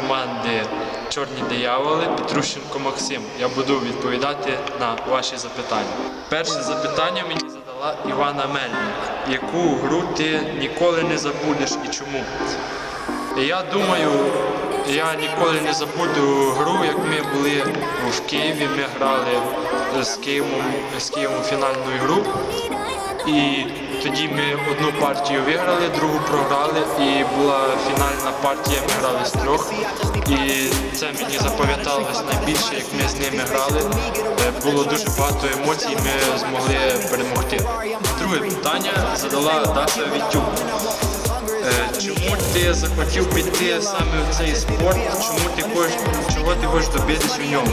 команди Чорні дияволи Петрущенко Максим. Я буду відповідати на ваші запитання. Перше запитання мені задала Івана Мельник. Яку гру ти ніколи не забудеш і чому? Я думаю, я ніколи не забуду гру, як ми були в Києві. Ми грали з Києвом, з Києвом фінальну гру. І тоді ми одну партію виграли, другу програли, і була фінальна партія, ми грали з трьох. І це мені запам'яталось найбільше, як ми з ними грали. Е, Було дуже багато емоцій, ми змогли перемогти. Друге питання задала Даша Вітюк. Е, Чому ти захотів піти саме в цей спорт? Чому ти хочеш, чого ти хочеш добитись у ньому?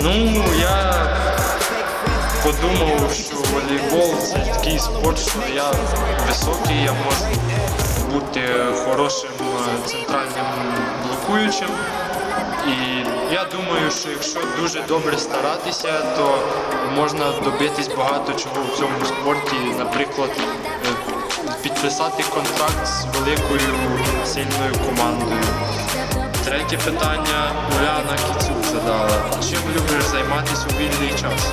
Ну, я подумав, що волейбол це такий спорт, що я високий, я можу бути хорошим центральним блокуючим. І я думаю, що якщо дуже добре старатися, то можна добитись багато чого в цьому спорті. Наприклад, е, підписати контракт з великою сильною командою. Третє питання Уляна Кіцюк задала. Чим любиш займатися у вільний час?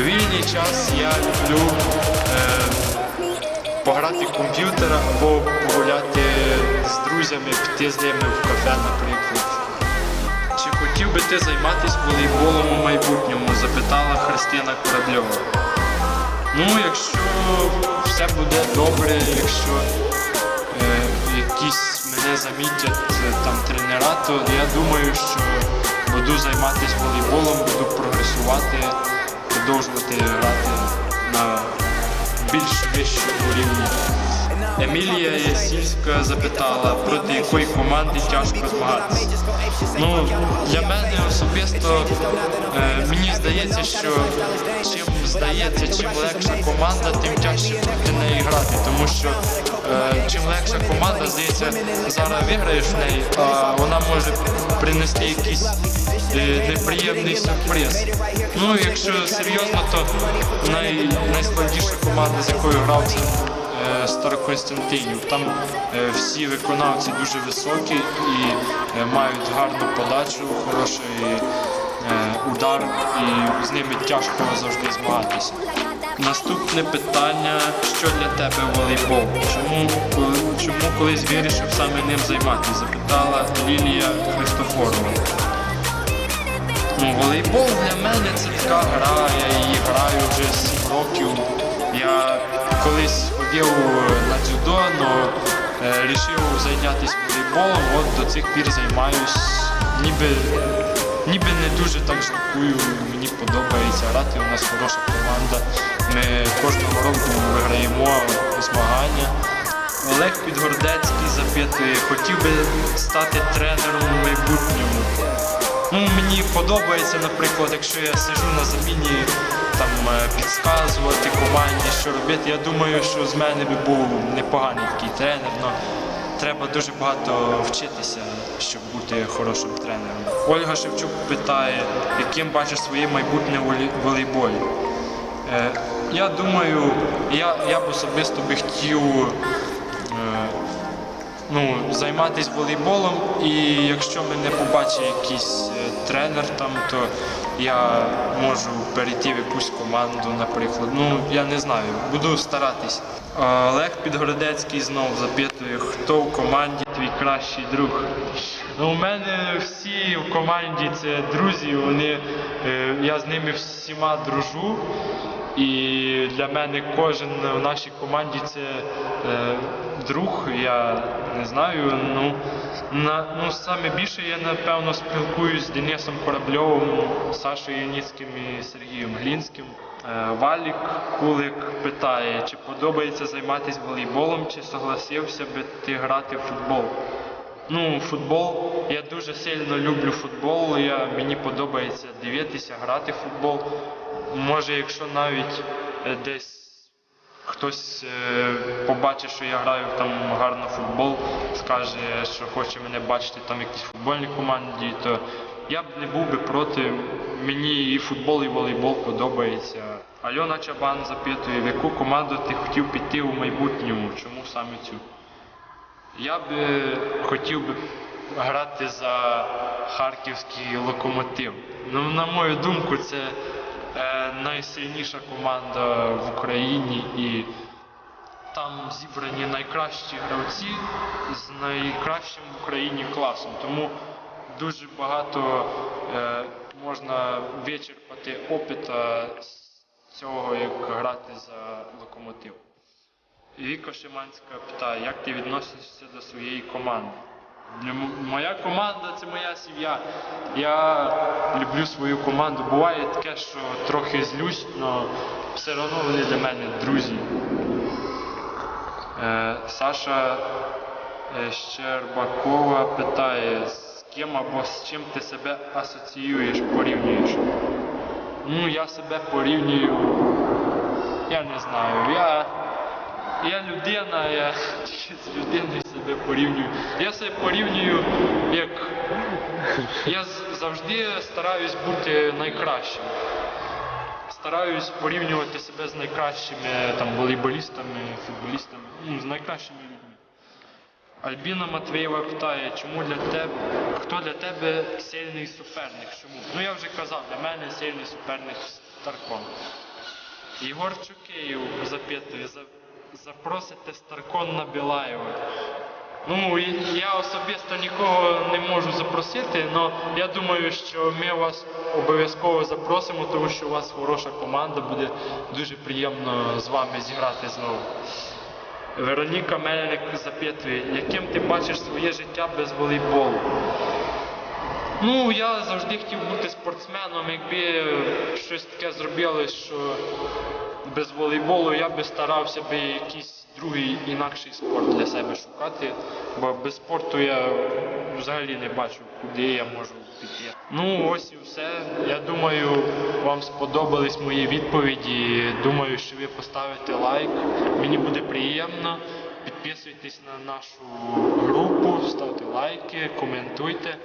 Вільний час я люблю е, пограти в комп'ютер або погуляти з друзями, піти з ними в кафе, наприклад. Чи хотів би ти займатися волейболом у майбутньому? запитала Христина Корабльова. Ну, якщо все буде добре, якщо е, якісь мене замітять е, там тренера, то я думаю, що буду займатися волейболом, буду прогресувати, продовжувати грати на більш вищому рівні. Емілія Ясільська запитала, проти якої команди тяжко змагатися. Ну, для мене особисто е, мені здається, що чим здається, чим легша команда, тим тяжче проти неї грати. Тому що е, чим легша команда, здається, зараз виграєш в неї, а вона може принести якийсь е, неприємний сюрприз. Ну, якщо серйозно, то най, найскладніша команда, з якою грав, це е, Староконстантинів. Там е, всі виконавці дуже високі і е, мають гарну подачу, хороший удар, і з ними тяжко завжди змагатися. Наступне питання: що для тебе волейбол? Чому, чому колись вирішив саме ним займатися? Запитала Лілія Христофорова. Волейбол для мене це така гра, я її граю вже 7 років. Я колись ходив на дзюдо, але вирішив зайнятися волейболом, от до цих пір займаюсь. Ніби, ніби не дуже так жалкую, мені подобається грати, у нас хороша команда. Ми кожного року виграємо змагання. Олег Підгордецький запитує, хотів би стати тренером у майбутньому. Ну, мені подобається, наприклад, якщо я сижу на заміні, там е, підказувати команді, що робити. Я думаю, що з мене би був непоганий такий тренер, але треба дуже багато вчитися, щоб бути хорошим тренером. Ольга Шевчук питає, яким бачиш своє майбутнє волейболі. Е, я думаю, я, я б особисто би хотів. е, ну, займатися волейболом, і якщо мене побачить якийсь е, тренер там, то я можу перейти в якусь команду, наприклад. Ну, я не знаю, буду старатись. Олег Підгородецький знову запитує, хто в команді твій кращий друг. Ну, у мене всі в команді це друзі, вони, е, я з ними всіма дружу. І для мене кожен в нашій команді це е, друг. Я не знаю. Ну, на, ну саме більше я напевно спілкуюсь з Денисом Корабльовим, Сашою Яніцьким і Сергієм Глінським. Е, Валік Кулик питає, чи подобається займатися волейболом, чи согласився би ти грати в футбол. Ну, футбол. Я дуже сильно люблю футбол. Я, мені подобається дивитися, грати в футбол. Може, якщо навіть е, десь хтось е, побачить, що я граю там гарно футбол, скаже, що хоче мене бачити там в якійсь футбольній команді, то я б не був би проти. Мені і футбол, і волейбол подобається. Альона Чабан запитує, в яку команду ти хотів піти у майбутньому? Чому саме цю? Я б е, хотів би грати за харківський локомотив. Ну, на мою думку, це е, найсильніша команда в Україні і там зібрані найкращі гравці з найкращим в Україні класом. Тому дуже багато е, можна вичерпати опита з цього, як грати за локомотив. Віка Шиманська питає, як ти відносишся до своєї команди? Моя команда це моя сім'я. Я люблю свою команду. Буває таке, що трохи злюсь, але все одно вони для мене друзі. Е, Саша е, Щербакова питає, ким або з чим ти себе асоціюєш, порівнюєш. Ну, я себе порівнюю. Я не знаю. Я, я людина, я з людиною себе порівнюю. Я себе порівнюю як. Я завжди стараюсь бути найкращим. Стараюсь порівнювати себе з найкращими там, волейболістами, футболістами, ну, з найкращими людьми. Альбіна Матвієва питає, чому для тебе, хто для тебе сильний суперник? Чому? Ну я вже казав, для мене сильний суперник Старкон. Ігор Чукеєв запитує, за- запросите Старкон на Білаєва. Ну, я особисто нікого не можу запросити, але я думаю, що ми вас обов'язково запросимо, тому що у вас хороша команда, буде дуже приємно з вами зіграти знову. Вероніка Мельник запитує, яким ти бачиш своє життя без волейболу? Ну, я завжди хотів бути спортсменом, якби щось таке зробилось, що без волейболу я би старався би якийсь другий інакший спорт для себе шукати, бо без спорту я взагалі не бачу, куди я можу піти. Ну, ось і все. Я думаю, вам сподобались мої відповіді. Думаю, що ви поставите лайк. Мені буде приємно. Підписуйтесь на нашу групу, ставте лайки, коментуйте.